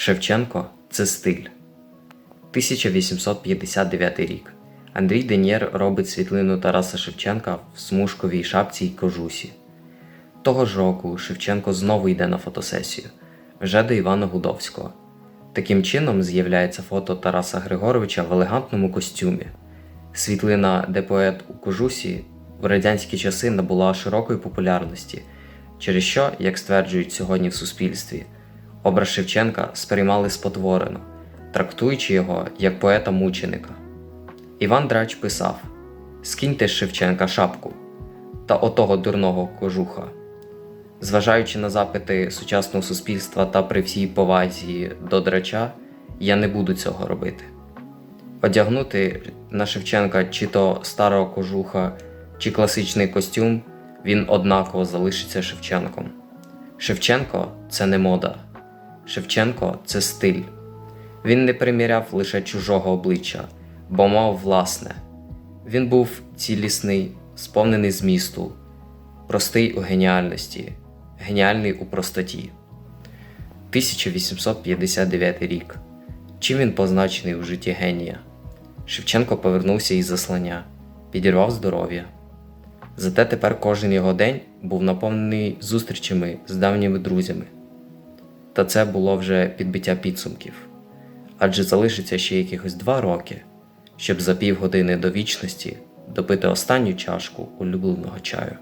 Шевченко це стиль. 1859 рік. Андрій Денєр робить світлину Тараса Шевченка в смужковій шапці й кожусі. Того ж року Шевченко знову йде на фотосесію, вже до Івана Гудовського. Таким чином з'являється фото Тараса Григоровича в елегантному костюмі. Світлина, де поет у кожусі в радянські часи набула широкої популярності, через що, як стверджують сьогодні в суспільстві, образ Шевченка сприймали спотворено, трактуючи його як поета-мученика. Іван Драч писав: Скиньте з Шевченка шапку та отого дурного кожуха. Зважаючи на запити сучасного суспільства та при всій повазі до драча, я не буду цього робити. Одягнути на Шевченка чи то старого кожуха, чи класичний костюм, він однаково залишиться Шевченком. Шевченко це не мода. Шевченко це стиль. Він не приміряв лише чужого обличчя, бо мав власне. Він був цілісний, сповнений змісту, простий у геніальності, геніальний у простоті. 1859 рік. Чим він позначений у житті генія? Шевченко повернувся із заслання, підірвав здоров'я. Зате тепер кожен його день був наповнений зустрічами з давніми друзями. Та це було вже підбиття підсумків. Адже залишиться ще якихось два роки, щоб за півгодини до вічності допити останню чашку улюбленого чаю.